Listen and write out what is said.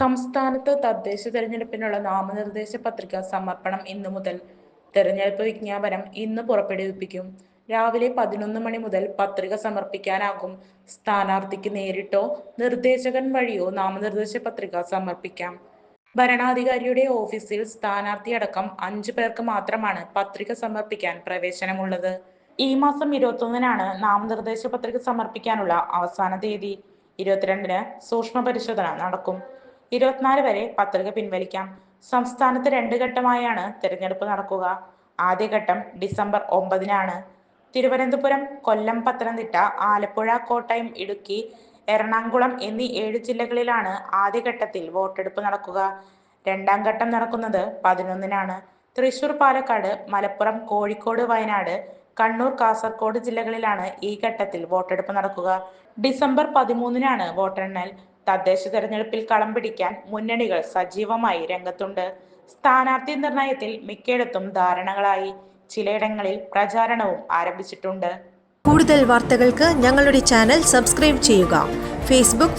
സംസ്ഥാനത്ത് തദ്ദേശ തെരഞ്ഞെടുപ്പിനുള്ള നാമനിർദ്ദേശ പത്രിക സമർപ്പണം ഇന്നു മുതൽ. തെരഞ്ഞെടുപ്പ് വിജ്ഞാപനം ഇന്ന് പുറപ്പെടുവിപ്പിക്കും. രാവിലെ പതിനൊന്ന് മണി മുതൽ പത്രിക സമർപ്പിക്കാനാകും. സ്ഥാനാർത്ഥിക്ക് നേരിട്ടോ നിർദ്ദേശകൻ വഴിയോ നാമനിർദ്ദേശ പത്രിക സമർപ്പിക്കാം. ഭരണാധികാരിയുടെ ഓഫീസിൽ സ്ഥാനാർത്ഥി അടക്കം അഞ്ചു പേർക്ക് മാത്രമാണ് പത്രിക സമർപ്പിക്കാൻ പ്രവേശനമുള്ളത്. ഈ മാസം ഇരുപത്തൊന്നിനാണ് നാമനിർദ്ദേശ പത്രിക സമർപ്പിക്കാനുള്ള അവസാന തീയതി. ഇരുപത്തിരണ്ടിന് സൂക്ഷ്മ പരിശോധന നടക്കും. ഇരുപത്തിനാല് വരെ പത്രിക പിൻവലിക്കാം. സംസ്ഥാനത്ത് രണ്ട് ഘട്ടമായാണ് തിരഞ്ഞെടുപ്പ് നടക്കുക. ആദ്യഘട്ടം ഡിസംബർ ഒമ്പതിനാണ്. തിരുവനന്തപുരം കൊല്ലം പത്തനംതിട്ട ആലപ്പുഴ കോട്ടയം ഇടുക്കി എറണാകുളം എന്നീ ഏഴ് ജില്ലകളിലാണ് ആദ്യഘട്ടത്തിൽ വോട്ടെടുപ്പ് നടക്കുക. രണ്ടാം ഘട്ടം നടക്കുന്നത് പതിനൊന്നിനാണ്. തൃശൂർ പാലക്കാട് മലപ്പുറം കോഴിക്കോട് വയനാട് കണ്ണൂർ കാസർഗോഡ് ജില്ലകളിലാണ് ഈ ഘട്ടത്തിൽ വോട്ടെടുപ്പ് നടക്കുക. ഡിസംബർ പതിമൂന്നിനാണ് വോട്ടെണ്ണൽ. തദ്ദേശ തെരഞ്ഞെടുപ്പിൽ കളം പിടിക്കാൻ മുന്നണികൾ സജീവമായി രംഗത്തുണ്ട്. സ്ഥാനാർത്ഥി നിർണയത്തിൽ മിക്കയിടത്തും ധാരണകളായി ചിലയിടങ്ങളിൽ പ്രചാരണവും ആരംഭിച്ചിട്ടുണ്ട്. കൂടുതൽ വാർത്തകൾക്ക് ഞങ്ങളുടെ ചാനൽ സബ്സ്ക്രൈബ് ചെയ്യുക. ഫേസ്ബുക്ക്